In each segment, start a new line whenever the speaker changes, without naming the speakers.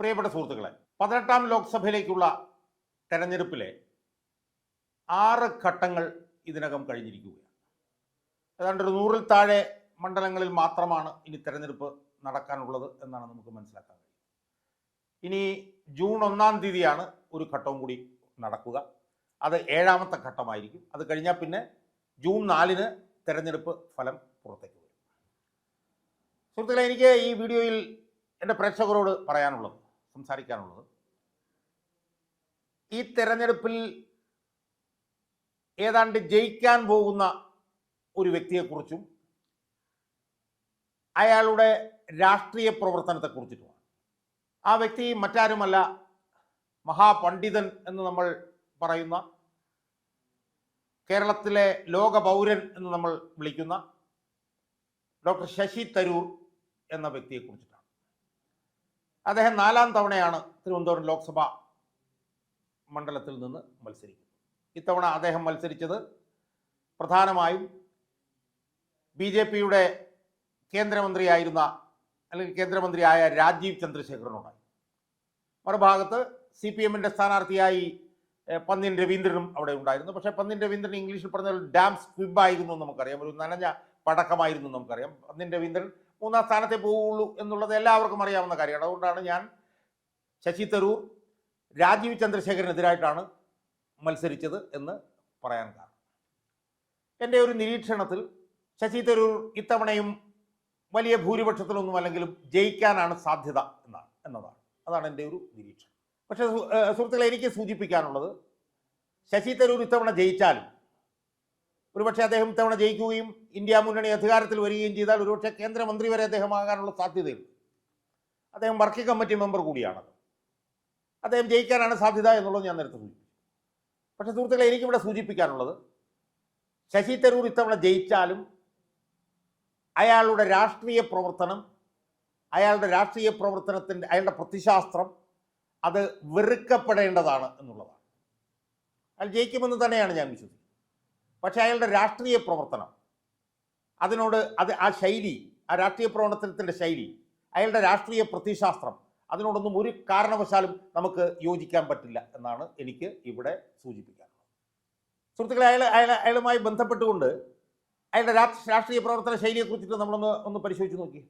പ്രിയപ്പെട്ട സുഹൃത്തുക്കളെ പതിനെട്ടാം ലോക്സഭയിലേക്കുള്ള തെരഞ്ഞെടുപ്പിലെ ആറ് ഘട്ടങ്ങൾ ഇതിനകം കഴിഞ്ഞിരിക്കുകയാണ്. ഏതാണ്ട് ഒരു നൂറിൽ താഴെ മണ്ഡലങ്ങളിൽ മാത്രമാണ് ഇനി തെരഞ്ഞെടുപ്പ് നടക്കാനുള്ളത് എന്നാണ് നമുക്ക് മനസ്സിലാക്കാൻ കഴിയുന്നത്. ഇനി ജൂൺ ഒന്നാം തീയതിയാണ് ഒരു ഘട്ടവും കൂടി നടക്കുക. അത് ഏഴാമത്തെ ഘട്ടമായിരിക്കും. അത് കഴിഞ്ഞാൽ പിന്നെ ജൂൺ നാലിന് തെരഞ്ഞെടുപ്പ് ഫലം പുറത്തേക്ക് വരും. സുഹൃത്തുക്കളെ എനിക്ക് ഈ വീഡിയോയിൽ എന്റെ പ്രേക്ഷകരോട് പറയാനുള്ളത് സംസാരിക്കാനുള്ളത്. ഈ തെരഞ്ഞെടുപ്പിൽ ഏതാണ്ട് ജയിക്കാൻ പോകുന്ന ഒരു വ്യക്തിയെക്കുറിച്ചും അയാളുടെ രാഷ്ട്രീയ പ്രവർത്തനത്തെക്കുറിച്ചിട്ടുമാണ്. ആ വ്യക്തി മറ്റാരുമല്ല മഹാപണ്ഡിതൻ എന്ന് നമ്മൾ പറയുന്ന കേരളത്തിലെ ലോക പൗരൻ എന്ന് നമ്മൾ വിളിക്കുന്ന ഡോക്ടർ ശശി തരൂർ എന്ന വ്യക്തിയെക്കുറിച്ചിട്ടാണ്. അദ്ദേഹം നാലാം തവണയാണ് തിരുവനന്തപുരം ലോക്സഭ മണ്ഡലത്തിൽ നിന്ന് മത്സരിക്കുന്നത്. ഇത്തവണ അദ്ദേഹം മത്സരിച്ചത് പ്രധാനമായും ബി ജെ പിയുടെ കേന്ദ്രമന്ത്രിയായിരുന്ന അല്ലെങ്കിൽ കേന്ദ്രമന്ത്രിയായ രാജീവ് ചന്ദ്രശേഖരനോടായി. മറുഭാഗത്ത് സി പി എമ്മിന്റെ സ്ഥാനാർത്ഥിയായി പന്നിൻ രവീന്ദ്രനും അവിടെ ഉണ്ടായിരുന്നു. പക്ഷേ പന്നിൻ രവീന്ദ്രൻ ഇംഗ്ലീഷിൽ പറഞ്ഞ ഒരു ഡാം സ്ക്വിബായിരുന്നു നമുക്കറിയാം. ഒരു നനഞ്ഞ പടക്കമായിരുന്നു നമുക്കറിയാം. പന്നിൻ രവീന്ദ്രൻ മൂന്നാം സ്ഥാനത്തെ പോവുള്ളൂ എന്നുള്ളത് എല്ലാവർക്കും അറിയാവുന്ന കാര്യമാണ്. അതുകൊണ്ടാണ് ഞാൻ ശശി തരൂർ രാജീവ് ചന്ദ്രശേഖരനെതിരായിട്ടാണ് മത്സരിച്ചത് എന്ന് പറയാൻ കാരണം. എന്റെ ഒരു നിരീക്ഷണത്തിൽ ശശി തരൂർ ഇത്തവണയും വലിയ ഭൂരിപക്ഷത്തിലൊന്നും അല്ലെങ്കിലും ജയിക്കാനാണ് സാധ്യത എന്നാണ് എന്നതാണ്. അതാണ് എന്റെ ഒരു നിരീക്ഷണം. പക്ഷേ സുഹൃത്തുക്കളെ എനിക്ക് സൂചിപ്പിക്കാനുള്ളത് ശശി തരൂർ ഇത്തവണ ജയിച്ചാലും ഒരുപക്ഷെ അദ്ദേഹം ഇത്തവണ ജയിക്കുകയും ഇന്ത്യ മുന്നണി അധികാരത്തിൽ വരികയും ചെയ്താൽ ഒരുപക്ഷെ കേന്ദ്രമന്ത്രി വരെ അദ്ദേഹം ആകാനുള്ള സാധ്യതയുണ്ട്. അദ്ദേഹം വർക്കിംഗ് കമ്മിറ്റി മെമ്പർ കൂടിയാണ്. അദ്ദേഹം ജയിക്കാനാണ് സാധ്യത എന്നുള്ളത് ഞാൻ നേരത്തെ സൂചിപ്പിച്ചു. പക്ഷേ സുഹൃത്തുക്കളെ എനിക്കിവിടെ സൂചിപ്പിക്കാനുള്ളത് ശശി തരൂർ ഇത്തവണ ജയിച്ചാലും അയാളുടെ രാഷ്ട്രീയ പ്രവർത്തനം അയാളുടെ രാഷ്ട്രീയ പ്രവർത്തനത്തിന്റെ അയാളുടെ പ്രതിശാസ്ത്രം അത് വെറുക്കപ്പെടേണ്ടതാണ് എന്നുള്ളതാണ്. അയാൾ ജയിക്കുമെന്ന് തന്നെയാണ് ഞാൻ വിശ്വസിക്കുന്നത്. പക്ഷേ അയാളുടെ രാഷ്ട്രീയ പ്രവർത്തനം. അതിനോട് അത് ആ ശൈലി ആ രാഷ്ട്രീയ പ്രവർത്തനത്തിന്റെ ശൈലി അയാളുടെ രാഷ്ട്രീയ പ്രതിശാസ്ത്രം അതിനോടൊന്നും ഒരു കാരണവശാലും നമുക്ക് യോജിക്കാൻ പറ്റില്ല എന്നാണ് എനിക്ക് ഇവിടെ സൂചിപ്പിക്കാനുള്ളത്. സുഹൃത്തുക്കളെ അയാൾ അയാൾ അയാളുമായി ബന്ധപ്പെട്ടുകൊണ്ട് അയാളുടെ രാഷ്ട്രീയ പ്രവർത്തന ശൈലിയെക്കുറിച്ചിട്ട് നമ്മളൊന്ന് ഒന്ന് പരിശോധിച്ച് നോക്കി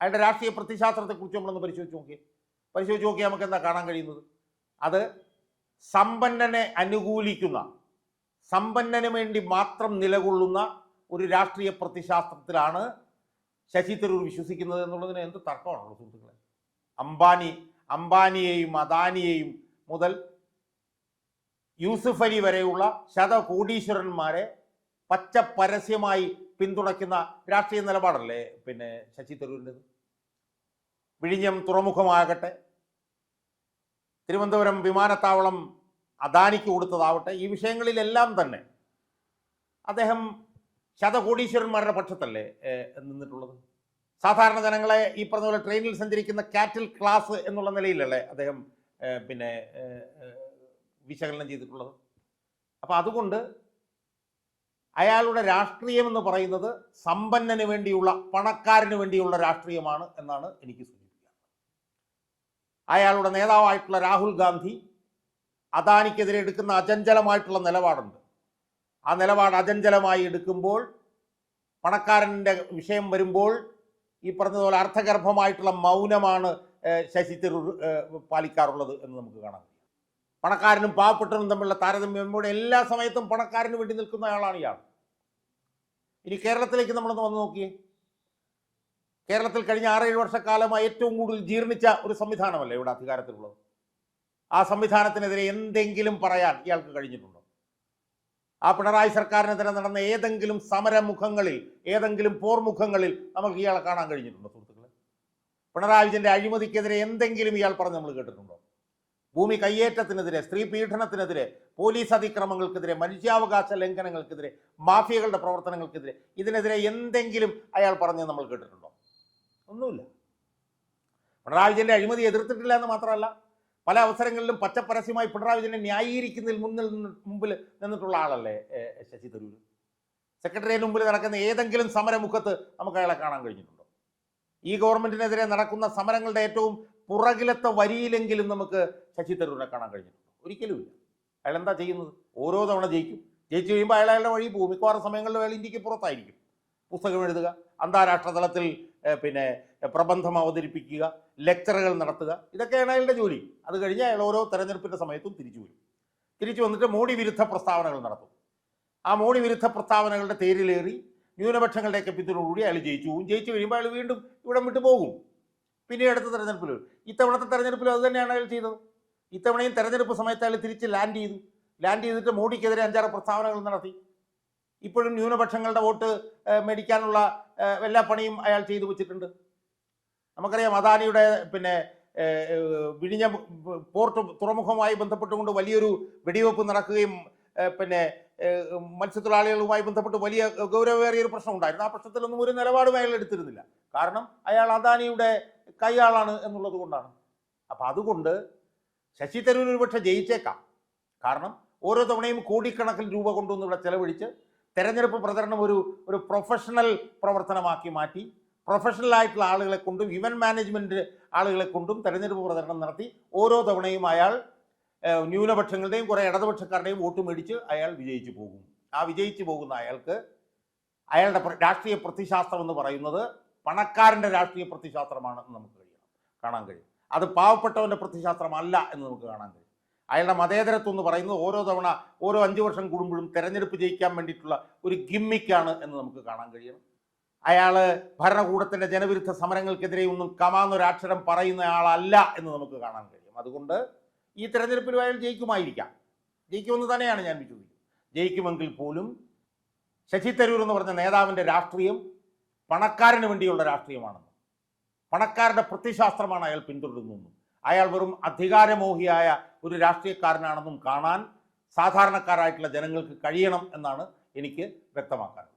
അയാളുടെ രാഷ്ട്രീയ പ്രതിശാസ്ത്രത്തെക്കുറിച്ച് നമ്മളൊന്ന് പരിശോധിച്ച് നോക്കി പരിശോധിച്ച് നോക്കിയാൽ നമുക്ക് എന്താ കാണാൻ കഴിയുന്നത്? അത് സമ്പന്നനെ അനുകൂലിക്കുന്ന സമ്പന്നന് വേണ്ടി മാത്രം നിലകൊള്ളുന്ന ഒരു രാഷ്ട്രീയ പ്രതിശാസ്ത്രത്തിലാണ് ശശി തരൂർ വിശ്വസിക്കുന്നത് എന്നുള്ളതിന് എന്ത് തർക്കമാണുള്ളത് സുഹൃത്തുക്കളെ? അംബാനി അംബാനിയെയും അദാനിയെയും മുതൽ യൂസുഫ് അലി വരെയുള്ള ശതകോടീശ്വരന്മാരെ പച്ച പരസ്യമായി പിന്തുണയ്ക്കുന്ന രാഷ്ട്രീയ നിലപാടല്ലേ പിന്നെ ശശി തരൂരിന്റെത്? വിഴിഞ്ഞം തുറമുഖമാകട്ടെ തിരുവനന്തപുരം വിമാനത്താവളം അദാനിക്ക് കൊടുത്തതാവട്ടെ ഈ വിഷയങ്ങളിലെല്ലാം തന്നെ. അദ്ദേഹം ശതകോടീശ്വരന്മാരുടെ പക്ഷത്തല്ലേ നിന്നിട്ടുള്ളത്? സാധാരണ ജനങ്ങളെ ഈ പറഞ്ഞ പോലെ ട്രെയിനിൽ സഞ്ചരിക്കുന്ന കാറ്റിൽ ക്ലാസ് എന്നുള്ള നിലയിലല്ലേ അദ്ദേഹം പിന്നെ വിശകലനം ചെയ്തിട്ടുള്ളത്? അപ്പം അതുകൊണ്ട് അയാളുടെ രാഷ്ട്രീയം എന്ന് പറയുന്നത് സമ്പന്നന് വേണ്ടിയുള്ള പണക്കാരന് വേണ്ടിയുള്ള രാഷ്ട്രീയമാണ് എന്നാണ് എനിക്ക് സൂചിപ്പിക്കുന്നത് അയാളുടെ നേതാവായിട്ടുള്ള രാഹുൽ ഗാന്ധി അദാനിക്കെതിരെ എടുക്കുന്ന അചഞ്ചലമായിട്ടുള്ള നിലപാടുണ്ട്. ആ നിലപാട് അചഞ്ചലമായി എടുക്കുമ്പോൾ പണക്കാരന്റെ വിഷയം വരുമ്പോൾ ഈ പറഞ്ഞതുപോലെ അർത്ഥഗർഭമായിട്ടുള്ള മൗനമാണ് ശശി തരൂർ പാലിക്കാറുള്ളത് എന്ന് നമുക്ക് കാണാം പണക്കാരനും പാവപ്പെട്ടവനും തമ്മിലുള്ള താരതമ്യം ഇവിടെ എല്ലാ സമയത്തും പണക്കാരന് വേണ്ടി നിൽക്കുന്ന ആളാണ് ഇയാൾ. ഇനി കേരളത്തിലേക്ക് നമ്മളൊന്ന് വന്ന് നോക്കിയേ. കേരളത്തിൽ കഴിഞ്ഞ ആറേഴ് വർഷക്കാലമായി ഏറ്റവും കൂടുതൽ ജീർണിച്ച ഒരു സംവിധാനമല്ലേ ഇവിടെ അധികാരത്തിലുള്ളത്? ആ സംവിധാനത്തിനെതിരെ എന്തെങ്കിലും പറയാൻ ഇയാൾക്ക് കഴിഞ്ഞിട്ടുണ്ടോ? ആ പിണറായി സർക്കാരിനെതിരെ നടന്ന ഏതെങ്കിലും സമരമുഖങ്ങളിൽ ഏതെങ്കിലും പോർമുഖങ്ങളിൽ നമുക്ക് ഇയാളെ കാണാൻ കഴിഞ്ഞിട്ടുണ്ടോ സുഹൃത്തുക്കളെ? പിണറായി വിജയന്റെ അഴിമതിക്കെതിരെ എന്തെങ്കിലും ഇയാൾ പറഞ്ഞ് നമ്മൾ കേട്ടിട്ടുണ്ടോ? ഭൂമി കയ്യേറ്റത്തിനെതിരെ സ്ത്രീ പീഡനത്തിനെതിരെ പോലീസ് അതിക്രമങ്ങൾക്കെതിരെ മനുഷ്യാവകാശ ലംഘനങ്ങൾക്കെതിരെ മാഫിയകളുടെ പ്രവർത്തനങ്ങൾക്കെതിരെ ഇതിനെതിരെ എന്തെങ്കിലും അയാൾ പറഞ്ഞ് നമ്മൾ കേട്ടിട്ടുണ്ടോ? ഒന്നുമില്ല. പിണറായി വിജയന്റെ അഴിമതി എതിർത്തിട്ടില്ല എന്ന് മാത്രമല്ല പല അവസരങ്ങളിലും പച്ചപ്പരസ്യമായി പിണറായി വിജയനെ ന്യായീകരിക്കുന്നതിൽ മുന്നിൽ മുമ്പിൽ നിന്നിട്ടുള്ള ആളല്ലേ ശശി തരൂർ സെക്രട്ടറിയേറ്റ് മുമ്പിൽ നടക്കുന്ന ഏതെങ്കിലും സമരമുഖത്ത് നമുക്ക് അയാളെ കാണാൻ കഴിഞ്ഞിട്ടുണ്ടോ? ഈ ഗവൺമെന്റിനെതിരെ നടക്കുന്ന സമരങ്ങളുടെ ഏറ്റവും പുറകിലത്തെ വരിയിലെങ്കിലും നമുക്ക് ശശി തരൂരിനെ കാണാൻ കഴിഞ്ഞിട്ടുണ്ട്? ഒരിക്കലുമില്ല. അയാൾ എന്താ ചെയ്യുന്നത്? ഓരോ തവണ ജയിക്കും. ജയിച്ചു കഴിയുമ്പോൾ അയാൾ അയാളുടെ വഴി ഭൂമിക്കുവാറ മിക്കവാറും സമയങ്ങളിൽ അയാൾ ഇന്ത്യയ്ക്ക് പുറത്തായിരിക്കും. പുസ്തകം എഴുതുക അന്താരാഷ്ട്ര തലത്തിൽ പിന്നെ പ്രബന്ധം അവതരിപ്പിക്കുക ലെക്ചറുകൾ നടത്തുക ഇതൊക്കെയാണ് അയാളുടെ ജോലി. അത് കഴിഞ്ഞ് അയാൾ ഓരോ തെരഞ്ഞെടുപ്പിന്റെ സമയത്തും തിരിച്ചു വരും. തിരിച്ചു വന്നിട്ട് മോഡി വിരുദ്ധ പ്രസ്താവനകൾ നടത്തും. ആ മോഡി വിരുദ്ധ പ്രസ്താവനകളുടെ തേരിലേറി ന്യൂനപക്ഷങ്ങളുടെയൊക്കെ പിന്തുണയോടുകൂടി അയാൾ ജയിച്ചു പോകും. ജയിച്ചു കഴിയുമ്പോൾ അയാൾ വീണ്ടും ഇവിടം വിട്ടു പോകും. പിന്നെ അടുത്ത തെരഞ്ഞെടുപ്പിൽ ഇത്തവണത്തെ തെരഞ്ഞെടുപ്പിൽ അത് തന്നെയാണ് അയാൾ ചെയ്തത്. ഇത്തവണയും തെരഞ്ഞെടുപ്പ് സമയത്ത് അയാൾ തിരിച്ച് ലാൻഡ് ചെയ്തു. ലാൻഡ് ചെയ്തിട്ട് മോഡിക്കെതിരെ അഞ്ചാറ് പ്രസ്താവനകൾ നടത്തി. ഇപ്പോഴും ന്യൂനപക്ഷങ്ങളുടെ വോട്ട് മേടിക്കാനുള്ള എല്ലാ പണിയും അയാൾ ചെയ്തു വെച്ചിട്ടുണ്ട്. നമുക്കറിയാം അദാനിയുടെ പിന്നെ വിഴിഞ്ഞ പോർട്ട് തുറമുഖവുമായി ബന്ധപ്പെട്ടുകൊണ്ട് വലിയൊരു വെടിവെപ്പ് നടക്കുകയും പിന്നെ മത്സ്യത്തൊഴിലാളികളുമായി ബന്ധപ്പെട്ട് വലിയ ഗൗരവമേറിയ ഒരു പ്രശ്നം ഉണ്ടായിരുന്നു. ആ പ്രശ്നത്തിലൊന്നും ഒരു നിലപാടും അയാൾ എടുത്തിരുന്നില്ല. കാരണം അയാൾ അദാനിയുടെ കൈയാളാണ് എന്നുള്ളത് കൊണ്ടാണ്. അപ്പം അതുകൊണ്ട് ശശി തരൂർ ഒരുപക്ഷെ ജയിച്ചേക്കാം. കാരണം ഓരോ തവണയും കോടിക്കണക്കിന് രൂപ കൊണ്ടുവന്ന് ഇവിടെ ചെലവഴിച്ച് തെരഞ്ഞെടുപ്പ് പ്രചരണം ഒരു ഒരു പ്രൊഫഷണൽ പ്രവർത്തനമാക്കി മാറ്റി പ്രൊഫഷണൽ ആയിട്ടുള്ള ആളുകളെ കൊണ്ടും ഇവന്റ് മാനേജ്മെന്റ് ആളുകളെ കൊണ്ടും തെരഞ്ഞെടുപ്പ് പ്രചരണം നടത്തി. ഓരോ തവണയും അയാൾ ന്യൂനപക്ഷങ്ങളുടെയും കുറേ ഇടതുപക്ഷക്കാരുടെയും വോട്ട് മേടിച്ച് അയാൾ വിജയിച്ചു പോകും. ആ വിജയിച്ചു പോകുന്ന അയാൾക്ക് അയാളുടെ രാഷ്ട്രീയ പ്രതിശാസ്ത്രം എന്ന് പറയുന്നത് പണക്കാരന്റെ രാഷ്ട്രീയ പ്രതിശാസ്ത്രമാണ് എന്ന് നമുക്ക് കഴിയണം കാണാൻ കഴിയും. അത് പാവപ്പെട്ടവന്റെ പ്രതിശാസ്ത്രമല്ല എന്ന് നമുക്ക് കാണാൻ കഴിയും. അയാളുടെ മതേതരത്വം എന്ന് പറയുന്നത് ഓരോ തവണ ഓരോ അഞ്ച് വർഷം കൂടുമ്പോഴും തെരഞ്ഞെടുപ്പ് ജയിക്കാൻ വേണ്ടിയിട്ടുള്ള ഒരു ഗിമ്മിക്കാണ് എന്ന് നമുക്ക് കാണാൻ കഴിയണം അയാൾ ഭരണകൂടത്തിന്റെ ജനവിരുദ്ധ സമരങ്ങൾക്കെതിരെ ഒന്നും കമാന്നൊരാക്ഷരം പറയുന്ന ആളല്ല എന്ന് നമുക്ക് കാണാൻ കഴിയും. അതുകൊണ്ട് ഈ തെരഞ്ഞെടുപ്പിൽ അയാൾ ജയിക്കുമായിരിക്കാം. ജയിക്കുമെന്ന് തന്നെയാണ് ഞാൻ വിശ്വസിക്കുന്നത്. ജയിക്കുമെങ്കിൽ പോലും ശശി തരൂർ എന്ന് പറഞ്ഞ നേതാവിന്റെ രാഷ്ട്രീയം പണക്കാരന് വേണ്ടിയുള്ള രാഷ്ട്രീയമാണെന്നും പണക്കാരുടെ പ്രത്യശാസ്ത്രമാണ് അയാൾ പിന്തുടരുന്നതെന്നും അയാൾ വെറും അധികാരമോഹിയായ ഒരു രാഷ്ട്രീയക്കാരനാണെന്നും കാണാൻ സാധാരണക്കാരായിട്ടുള്ള ജനങ്ങൾക്ക് കഴിയണം എന്നാണ് എനിക്ക് വ്യക്തമാക്കാനുള്ളത്.